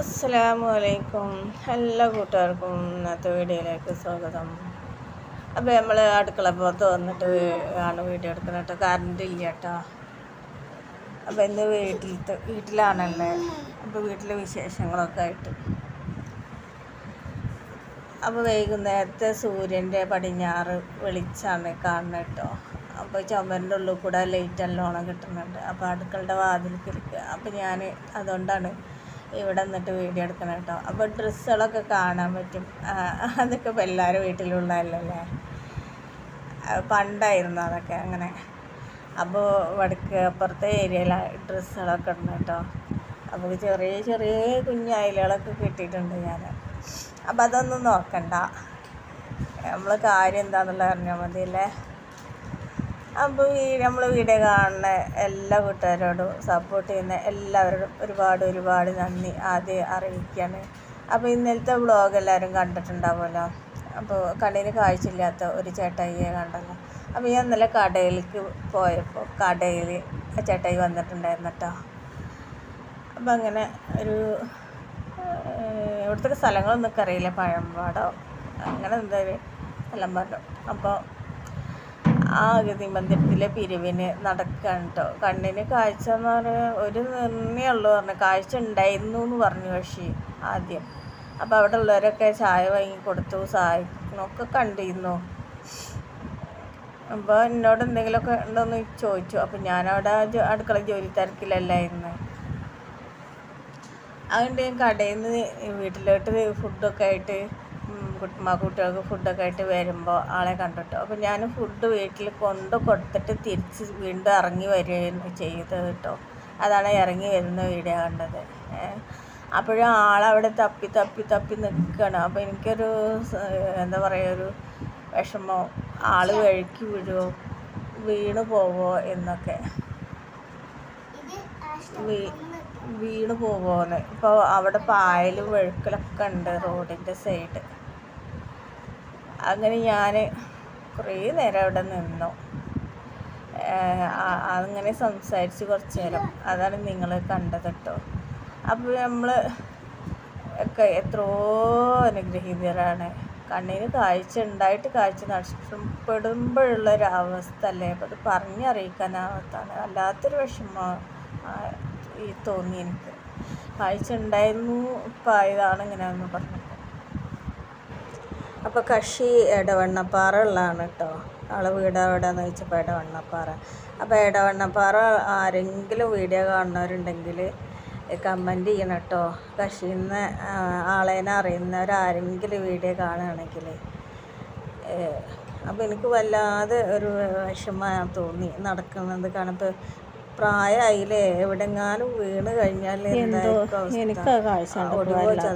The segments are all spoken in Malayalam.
അസ്സലാമു അലൈക്കും. എല്ലാ കൂട്ടുകാർക്കും ഇന്നത്തെ വീഡിയോയിലേക്ക് സ്വാഗതം. അപ്പോൾ നമ്മൾ അടുക്കള പുറത്ത് വന്നിട്ട് ആണ് വീഡിയോ എടുക്കുന്നത് കേട്ടോ. കറണ്ട് ഇല്ല കേട്ടോ. അപ്പോൾ ഇന്ന് വീട്ടിലത്തെ വീട്ടിലാണല്ലേ? അപ്പോൾ വീട്ടിലെ വിശേഷങ്ങളൊക്കെ ആയിട്ട്. അപ്പോൾ വൈകുന്നേരത്തെ സൂര്യന്റെ പടിഞ്ഞാറ് വെളിച്ചാണ് കാണുന്നത് കേട്ടോ. അപ്പോൾ ചുമരിന്റെ ഉള്ളിൽ കൂടെ ലൈറ്റ് നല്ലോണം കിട്ടുന്നുണ്ട്. അപ്പോൾ അടുക്കളുടെ വാതിൽക്കിരിക്കുക അപ്പോൾ ഞാൻ അതുകൊണ്ടാണ് ഇവിടെ നിന്നിട്ട് വീഡിയോ എടുക്കണം കേട്ടോ. അപ്പോൾ ഡ്രസ്സുകളൊക്കെ കാണാൻ പറ്റും. അതൊക്കെ ഇപ്പോൾ എല്ലാവരും വീട്ടിലുള്ളതല്ലേ പണ്ടായിരുന്നു അതൊക്കെ അങ്ങനെ. അപ്പോൾ വടക്ക് അപ്പുറത്തെ ഏരിയയിലാണ് ഡ്രസ്സുകളൊക്കെ ഉണ്ട് കേട്ടോ. അപ്പോൾ ചെറിയ ചെറിയ കുഞ്ഞു കിട്ടിയിട്ടുണ്ട് ഞാൻ അപ്പോൾ അതൊന്നും നോക്കണ്ട. നമ്മൾ കാര്യം എന്താണെന്നുള്ളത് അറിഞ്ഞാൽ മതിയല്ലേ? അപ്പോൾ ഈ നമ്മൾ വീഡിയോ കാണുന്ന എല്ലാ കൂട്ടുകാരോടും സപ്പോർട്ട് ചെയ്യുന്ന എല്ലാവരോടും ഒരുപാട് ഒരുപാട് നന്ദി ആദ്യം അറിയിക്കുകയാണ് അപ്പോൾ ഇന്നലത്തെ വ്ളോഗ് എല്ലാവരും കണ്ടിട്ടുണ്ടാവുമല്ലോ? അപ്പോൾ കണ്ണിന് കാഴ്ചയില്ലാത്ത ഒരു ചേട്ടായിയെ കണ്ടല്ലോ. അപ്പോൾ ഞാൻ ഇന്നലെ കടയിലേക്ക് പോയപ്പോൾ കടയിൽ ആ ചേട്ടായി വന്നിട്ടുണ്ടായിരുന്നു കേട്ടോ അപ്പം അങ്ങനെ ഒരു ഇവിടുത്തെ സ്ഥലങ്ങളൊന്നും അറിയില്ല പഴമ്പാടോ അങ്ങനെ എന്തായാലും സ്ഥലം പറഞ്ഞു. അപ്പോൾ ആ അഗതി മന്ദിരത്തിലെ പിരിവിന് നടക്കുകയാണ് കേട്ടോ കണ്ണിന് കാഴ്ച എന്ന് പറഞ്ഞാൽ ഒരു നിർണേ ഉള്ളൂ പറഞ്ഞു കാഴ്ച ഉണ്ടായിരുന്നു എന്ന് പറഞ്ഞു പക്ഷേ ആദ്യം. അപ്പോൾ അവിടെ ഉള്ളവരൊക്കെ ചായ വാങ്ങി കൊടുത്തു സഹായിക്കുന്നൊക്കെ കണ്ടിരുന്നു. അപ്പോൾ എന്നോട് എന്തെങ്കിലുമൊക്കെ ഉണ്ടോയെന്ന് ചോദിച്ചു. അപ്പോൾ ഞാനവിടെ അടുക്കള ജോലി തിരക്കിലല്ലായിരുന്നു അതുകൊണ്ട് ഞാൻ കടയിൽ നിന്ന് വീട്ടിലോട്ട് ഫുഡൊക്കെ ആയിട്ട് കുട്ടികൾക്ക് ഫുഡൊക്കെ ആയിട്ട് വരുമ്പോൾ ആളെ കണ്ടിട്ട്. അപ്പോൾ ഞാൻ ഫുഡ് വീട്ടിൽ കൊണ്ട് കൊടുത്തിട്ട് തിരിച്ച് വീണ്ടും ഇറങ്ങി വരികയാണ് ചെയ്തത് കേട്ടോ. അതാണ് ഇറങ്ങി വരുന്ന വീഡിയോ കണ്ടത്. അപ്പോഴും ആളവിടെ തപ്പി തപ്പി തപ്പി നിൽക്കണം അപ്പോൾ എനിക്കൊരു എന്താ പറയുക ഒരു വിഷമോ ആൾ വഴുക്കി വീഴുമോ വീണ് പോവോ എന്നൊക്കെ. വീണ് പോവോന്ന് ഇപ്പോൾ അവിടെ പായലും വഴുക്കലൊക്കെ ഉണ്ട് റോഡിന്റെ സൈഡ്. അങ്ങനെ ഞാൻ കുറേ നേരം അവിടെ നിന്നു. അങ്ങനെ സംസാരിച്ച് കുറച്ച് നേരം. അതാണ് നിങ്ങൾ കണ്ടത് കേട്ടോ. അപ്പോൾ നമ്മൾ ഒക്കെ എത്രയോ അനുഗ്രഹീതരാണ്. കണ്ണിന് കാഴ്ച ഉണ്ടായിട്ട് കാഴ്ച നഷ്ടപ്പെടുമ്പോഴുള്ള ഒരു അവസ്ഥ അല്ലേ? അപ്പോൾ അത് പറഞ്ഞറിയിക്കാനാവാത്താണ് വല്ലാത്തൊരു വിഷമം ഈ തോന്നി എനിക്ക്. കാഴ്ച ഉണ്ടായിരുന്നു ഇപ്പം ആയതാണ് ഇങ്ങനെയാണെന്ന് പറഞ്ഞപ്പോൾ അപ്പോൾ കക്ഷി ഇടവണ്ണപ്പാറ ഉള്ളതാണ് കേട്ടോ. ആളെ വീട് എവിടെയാണെന്ന് ചോദിച്ചപ്പോൾ ഇടവണ്ണപ്പാറ അപ്പോൾ ഇടവണ്ണപ്പാറ ആരെങ്കിലും വീഡിയോ കാണുന്നവരുണ്ടെങ്കിൽ കമന്റ് ചെയ്യണം കേട്ടോ. കക്ഷിന്ന് ആളേനെ അറിയുന്നവരാരെങ്കിലും വീഡിയോ കാണുകയാണെങ്കിൽ അപ്പോൾ എനിക്ക് വല്ലാതെ ഒരു വിഷമം തോന്നി നടക്കുന്നത് കാണുമ്പോൾ പ്രായമായില്ലേ എവിടെങ്ങാനും വീണ് കഴിഞ്ഞാൽ എനിക്ക് ആ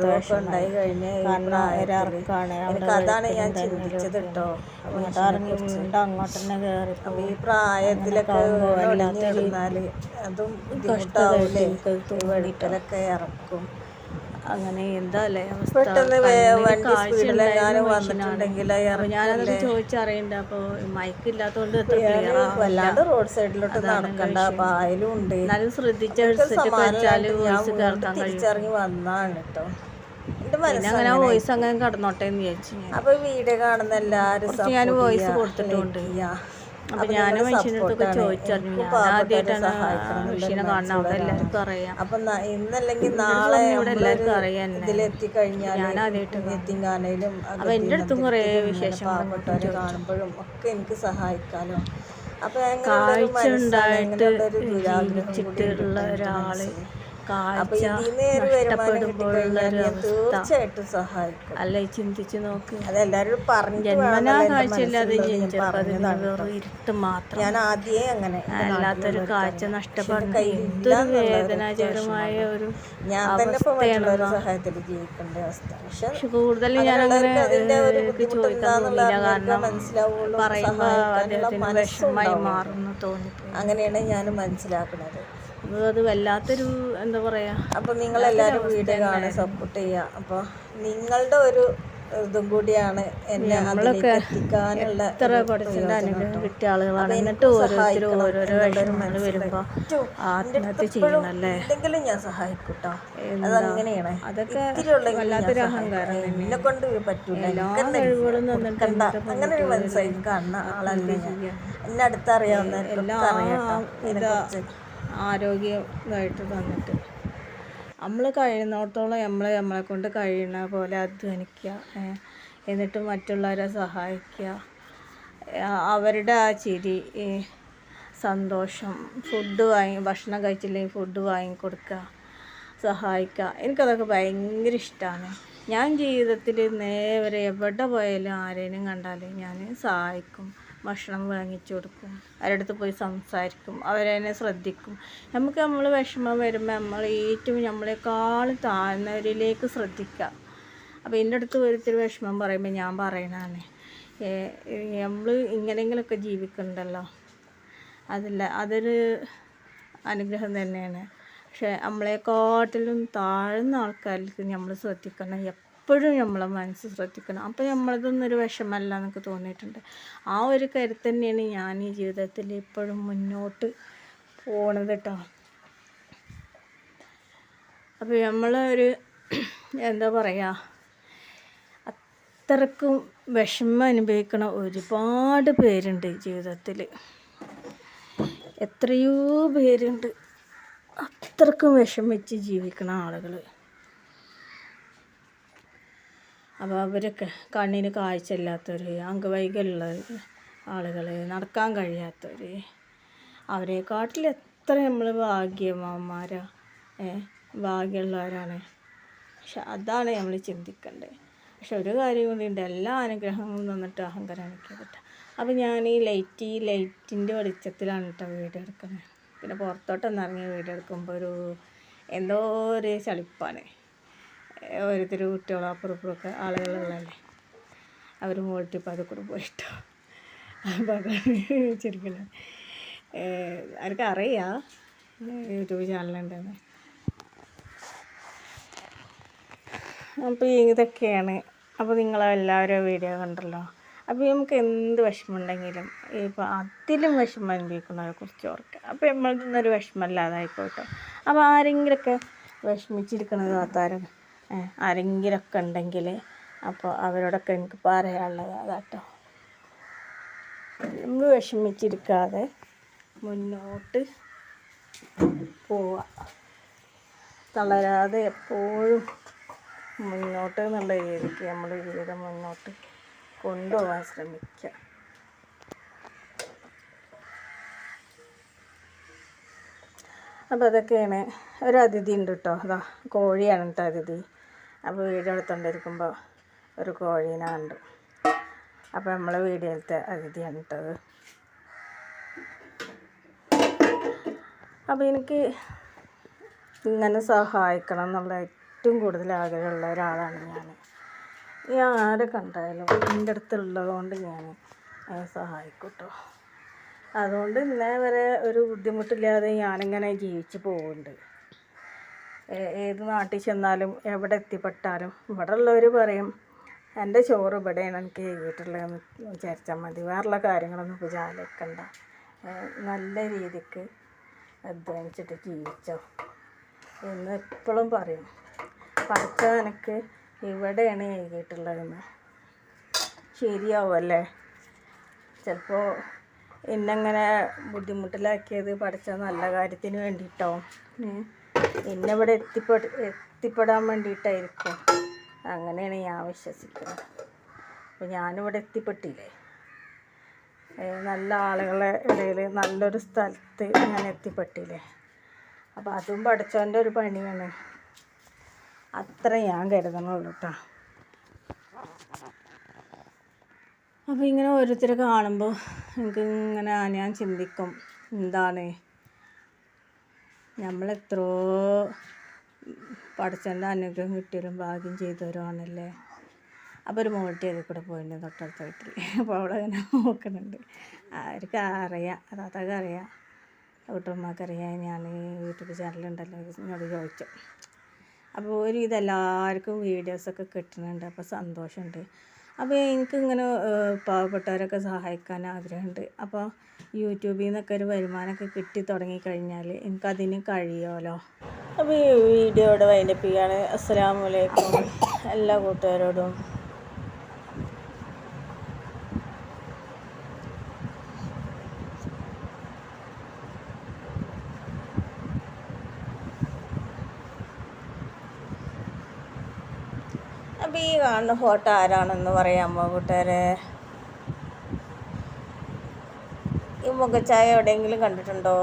കാഴ്ച ഉണ്ടായി കഴിഞ്ഞാൽ എനിക്ക് അതാണ് ഞാൻ ചിന്തിച്ചത് കേട്ടോ അങ്ങോട്ട് തന്നെ കയറി അപ്പൊ ഈ പ്രായത്തിലൊക്കെ അതും ബുദ്ധിമുട്ടാവൂലേ? വെളിക്കലൊക്കെ ഇറക്കും. അങ്ങനെ എന്താ അല്ലേ അവസ്ഥ? ഞാനതൊക്കെ ചോദിച്ചറിയണ്ട. അപ്പൊ മൈക്ക് ഇല്ലാത്തോണ്ട് വല്ലാണ്ട് റോഡ് സൈഡിലോട്ട് നടക്കണ്ട. പായലും ഉണ്ട്. എന്നാലും ശ്രദ്ധിച്ച തിരിച്ചിറങ്ങി കേട്ടോ. പിന്നെ അങ്ങനെ വോയിസ് അങ്ങനെ കടന്നോട്ടെ എന്ന് വിചാരിച്ചു അപ്പൊ വീഡിയോ കാണുന്ന എല്ലാരും ഞാൻ വോയിസ് കൊടുത്തിട്ടുണ്ട്. അപ്പൊ ഞാനും support ചോദിച്ചറിഞ്ഞു. ആദ്യമായിട്ടാണ് മനുഷ്യനെ കാണുന്നത് അവിടെ എല്ലാവർക്കും അറിയാം. അപ്പൊ ഇന്നല്ലെങ്കിൽ നാളെ ഇവിടെ എല്ലാവർക്കും അറിയാം. ഇതിലെത്തിക്കഴിഞ്ഞാൽ ഞാൻ ആദ്യമായിട്ട് അപ്പൊ എന്റെ അടുത്തും കുറേ വിശേഷങ്ങൾ പാവപ്പെട്ടവരെ കാണുമ്പോഴും ഒക്കെ എനിക്ക് സഹായിക്കാലോ. അപ്പൊ കാഴ്ച ഉണ്ടായിട്ട് ജീവിച്ചിട്ടുള്ള ഒരാൾ അപ്പൊ കാഴ്ച നഷ്ടപ്പെടുമ്പോഴുള്ള ഒരു അവസ്ഥ അല്ല ചിന്തിച്ചു നോക്ക്. പറഞ്ഞു ജന്മനാ കാഴ്ചയില്ലാതെ ഇരുട്ട് മാത്രം. ഞാൻ ആദ്യമേ അങ്ങനെ അല്ലാത്തൊരു കാഴ്ച നഷ്ടപ്പെടുന്ന എന്തൊരു വേദനാജനകമായ ഒരു ഞാൻ തന്നെ ഇപ്പൊ സഹായത്തിൽ ജീവിക്കേണ്ട അവസ്ഥ. പക്ഷെ കൂടുതലും ഞാൻ അങ്ങനെ അവർക്ക് കാരണം മനസ്സിലാവുള്ളൂ പറയുമ്പോ സഹായിക്കാനുള്ള അദ്ദേഹത്തിന് വിഷമമായി മാറുന്നു തോന്നിപ്പോയി. അങ്ങനെയാണ് ഞാൻ മനസ്സിലാക്കുന്നത്. അത് വല്ലാത്തൊരു എന്താ പറയാ അപ്പൊ നിങ്ങൾ എല്ലാരും വീഡിയോ കാണാൻ സപ്പോർട്ട് ചെയ്യുക അപ്പോൾ നിങ്ങളുടെ ഒരു ഇതും കൂടിയാണ് എന്നെ എത്തിക്കാനുള്ള എത്ര പഠിച്ചിട്ട് അനുഗ്രഹം കിട്ടിയ ആളുകളാണ്. എന്നിട്ട് ഓരോരുത്തരും ഓരോരോ വിഷമങ്ങൾ വരുമ്പോൾ ആത്മഹത്യ ചെയ്യണല്ലേ എന്തെങ്കിലും ഞാൻ സഹായിക്കൂട്ടോ അതങ്ങനെയാണ്. അതൊക്കെ വല്ലാത്തൊരു. അഹങ്കാരം എന്നെ കൊണ്ട് പറ്റൂല. കഴിവുകളും കണ്ട അങ്ങനെ ഒരു മനസ്സായി. കാണുന്ന ആളല്ലേ ഞാൻ. എന്നെ അടുത്തറിയാവുന്ന എല്ലാം ആരോഗ്യമായിട്ട് തന്നിട്ട്. നമ്മൾ കഴിയുന്നിടത്തോളം നമ്മൾ നമ്മളെ കൊണ്ട് കഴിയുന്ന പോലെ അധ്വാനിക്കുക എന്നിട്ട് മറ്റുള്ളവരെ സഹായിക്കുക. അവരുടെ ആ ചിരി സന്തോഷം ഫുഡ് വാങ്ങി ഭക്ഷണം കഴിച്ചില്ലെങ്കിൽ ഫുഡ് വാങ്ങിക്കൊടുക്കുക സഹായിക്കുക. എനിക്കതൊക്കെ ഭയങ്കര ഇഷ്ടമാണ് ഞാൻ ജീവിതത്തിൽ നേരെ എവിടെ പോയാലും ആരേനും കണ്ടാൽ ഞാൻ സഹായിക്കും. ഭക്ഷണം വാങ്ങിച്ചു കൊടുക്കും. അവരുടെ അടുത്ത് പോയി സംസാരിക്കും. അവരെന്നെ ശ്രദ്ധിക്കും. നമുക്ക് നമ്മൾ വിഷമം വരുമ്പോൾ നമ്മൾ ഏറ്റവും നമ്മളെക്കാളും താഴ്ന്നവരിലേക്ക് ശ്രദ്ധിക്കുക. അപ്പോൾ എന്റെ അടുത്ത് ഒരിത്തിരി വിഷമം പറയുമ്പോൾ ഞാൻ പറയണതാണ് നമ്മൾ ഇങ്ങനെങ്കിലൊക്കെ ജീവിക്കുന്നുണ്ടല്ലോ അതില്ല അതൊരു അനുഗ്രഹം തന്നെയാണ്. പക്ഷേ നമ്മളെക്കാട്ടിലും താഴ്ന്ന ആൾക്കാർക്ക് നമ്മൾ ശ്രദ്ധിക്കണം. എപ്പോഴും നമ്മളെ മനസ്സ് ശ്രദ്ധിക്കണം. അപ്പോൾ നമ്മളതൊന്നും ഒരു വിഷമല്ല എന്നൊക്കെ തോന്നിയിട്ടുണ്ട്. ആ ഒരു കരുത്ത് തന്നെയാണ് ഞാൻ ഈ ജീവിതത്തിൽ ഇപ്പോഴും മുന്നോട്ട് പോണത് കേട്ടോ അപ്പോൾ നമ്മളൊരു എന്താ പറയുക അത്രക്കും വിഷമം അനുഭവിക്കണ ഒരുപാട് പേരുണ്ട് ജീവിതത്തിൽ എത്രയോ പേരുണ്ട്. അത്രക്കും വിഷമിച്ച് ജീവിക്കണ ആളുകൾ അപ്പോൾ അവരൊക്കെ കണ്ണിന് കാഴ്ചയില്ലാത്തവർ അംഗവൈകല്യമുള്ള ആളുകൾ നടക്കാൻ കഴിയാത്തവർ അവരെക്കാട്ടിൽ എത്ര നമ്മൾ ഭാഗ്യമാന്മാരാ ഏ ഭാഗ്യമുള്ളവരാണ്. പക്ഷെ അതാണ് നമ്മൾ ചിന്തിക്കേണ്ടത് പക്ഷെ ഒരു കാര്യം ഉണ്ട് എല്ലാ അനുഗ്രഹങ്ങളും തന്നിട്ട് അഹങ്കാരം കാണിക്കപ്പെട്ട അപ്പോൾ ഞാൻ ഈ ലൈറ്റ് ഈ ലൈറ്റിന്റെ വെളിച്ചത്തിലാണ് കേട്ടോ വീഡിയോ എടുക്കുന്നത്. പിന്നെ പുറത്തോട്ടൊന്നിറങ്ങി വീഡിയോ എടുക്കുമ്പോൾ ഒരു എന്തോ ഒരു ചളിപ്പാണ്. ഓരോരുത്തർ കുട്ടികളും അപ്പുറം ഇപ്പുറമൊക്കെ ആളുകളുള്ളതല്ലേ. അവർ മോട്ടിപ്പോൾ അത് കൂടെ പോയിട്ടോ അപ്പോൾ അതാണ് ചിരിക്കുന്നത് എനിക്ക് അറിയാം? യൂട്യൂബ് ചാനലുണ്ടെന്ന് അപ്പോൾ ഇതൊക്കെയാണ്. അപ്പോൾ നിങ്ങളെല്ലാവരും വീഡിയോ കണ്ടല്ലോ. അപ്പോൾ നമുക്ക് എന്ത് വിഷമമുണ്ടെങ്കിലും ഇപ്പോൾ അതിലും വിഷമം അനുഭവിക്കുന്നവരെ കുറിച്ച് ഓർക്കുക. അപ്പോൾ നമ്മളതൊന്നൊരു വിഷമമില്ലാതായിക്കോട്ടോ അപ്പോൾ ആരെങ്കിലുമൊക്കെ വിഷമിച്ചിരിക്കുന്നത് താത്താരും ആരെങ്കിലുമൊക്കെ ഉണ്ടെങ്കിൽ അപ്പോൾ അവരോടൊക്കെ എനിക്ക് പറയാനുള്ളത് അതാട്ടോ നമ്മൾ വിഷമിച്ചിരിക്കാതെ മുന്നോട്ട് പോവുക തളരാതെ എപ്പോഴും മുന്നോട്ട് എന്നുള്ള രീതിക്ക് നമ്മൾ ജീവിതം മുന്നോട്ട് കൊണ്ടുപോകാൻ ശ്രമിക്കുക അപ്പോൾ അതൊക്കെയാണ് ഒരു അതിഥി ഉണ്ട് കേട്ടോ. അതാ കോഴിയാണ് കേട്ടോ അതിഥി. അപ്പോൾ വീഡിയോ എടുത്തുകൊണ്ടിരിക്കുമ്പോൾ ഒരു കോഴീനെ കണ്ടു. അപ്പോൾ നമ്മളെ വീഡിയോയിലത്തെ അതിഥിയാണ് കേട്ടത്. അപ്പോൾ എനിക്ക് ഇങ്ങനെ സഹായിക്കണം എന്നുള്ള ഏറ്റവും കൂടുതൽ ആഗ്രഹമുള്ള ഒരാളാണ് ഞാൻ. ഞാൻ ആരെ കണ്ടാലും എന്റെ അടുത്തുള്ളതുകൊണ്ട് ഞാൻ സഹായിക്കും അതുകൊണ്ട് ഇന്നേ വരെ ഒരു ബുദ്ധിമുട്ടില്ലാതെ ഞാനിങ്ങനെ ജീവിച്ച് പോകുന്നുണ്ട് ഏ- ഏത് നാട്ടിൽ ചെന്നാലും എവിടെ എത്തിപ്പെട്ടാലും ഇവിടെ ഉള്ളവർ പറയും എന്റെ ചോറ് ഇവിടെയാണ് എനിക്ക് ചെയ്തിട്ടുള്ളതെന്ന് വിചാരിച്ചാൽ മതി. വേറെയുള്ള കാര്യങ്ങളൊന്നും വിചാരിക്കണ്ട നല്ല രീതിക്ക് അധ്വാനിച്ചിട്ട് ജീവിച്ചോ എന്ന് എപ്പോഴും പറയും. പഠിച്ച എനിക്ക് ഇവിടെയാണ് എഴുതിയിട്ടുള്ളതെന്ന് ശരിയാവുമല്ലേ? ചിലപ്പോൾ എന്നെങ്ങനെ ബുദ്ധിമുട്ടിലാക്കിയത് പഠിച്ച നല്ല കാര്യത്തിന് വേണ്ടിയിട്ടാവും എന്നെ ഇവിടെ എത്തിപ്പെട് എത്തിപ്പെടാൻ വേണ്ടിയിട്ടായിരിക്കും. അങ്ങനെയാണ് ഞാൻ വിശ്വസിക്കുന്നത്. അപ്പോൾ ഞാനിവിടെ എത്തിപ്പെട്ടില്ലേ? നല്ല ആളുകളെ ഇടയിൽ നല്ലൊരു സ്ഥലത്ത് ഞാൻ എത്തിപ്പെട്ടില്ലേ? അപ്പോൾ അതും പഠിച്ചവന്റെ ഒരു പണിയാണ്. അത്ര ഞാൻ കരുതണുള്ളൂ കേട്ടോ അപ്പോൾ ഇങ്ങനെ ഓരോരുത്തരെ കാണുമ്പോൾ എനിക്ക് ഇങ്ങനെ ഞാൻ ചിന്തിക്കും. എന്താണ്? നമ്മളെത്രയോ പഠിച്ചന്റെ അനുഗ്രഹം കിട്ടിയാലും ഭാഗ്യം ചെയ്തവരുമാണല്ലേ അപ്പോൾ ഒരു മോൾട്ടി അതിൽ കൂടെ പോയിട്ടുണ്ട് തൊട്ടടുത്ത വീട്ടിൽ. അപ്പോൾ അവിടെ അങ്ങനെ നോക്കുന്നുണ്ട്. അവർക്ക് അറിയാം. അതൊക്കെ അറിയാം. വീട്ടമ്മക്കറിയാം ഞാൻ യൂട്യൂബ് ചാനലുണ്ടല്ലോ എന്നോട് ചോദിച്ചു. അപ്പോൾ ഒരു ഇതെല്ലാവർക്കും വീഡിയോസൊക്കെ കിട്ടുന്നുണ്ട്. അപ്പോൾ സന്തോഷമുണ്ട്. അപ്പോൾ എനിക്കിങ്ങനെ പാവപ്പെട്ടവരൊക്കെ സഹായിക്കാൻ ആഗ്രഹമുണ്ട്. അപ്പോൾ യൂട്യൂബിൽ നിന്നൊക്കെ ഒരു വരുമാനമൊക്കെ കിട്ടി തുടങ്ങിക്കഴിഞ്ഞാൽ എനിക്കതിന് കഴിയുമല്ലോ. അപ്പോൾ ഈ വീഡിയോയുടെ വൈൻഡപ്പ് ചെയ്യാണ്. അസ്സലാമു അലൈക്കും. എല്ലാ കൂട്ടുകാരോടും അപ്പോൾ ഈ കാണുന്ന ഫോട്ടോ ആരാണെന്ന് പറയാമോ കൂട്ടുകാരെ? ഈ മുഖച്ചായ എവിടെയെങ്കിലും കണ്ടിട്ടുണ്ടോ?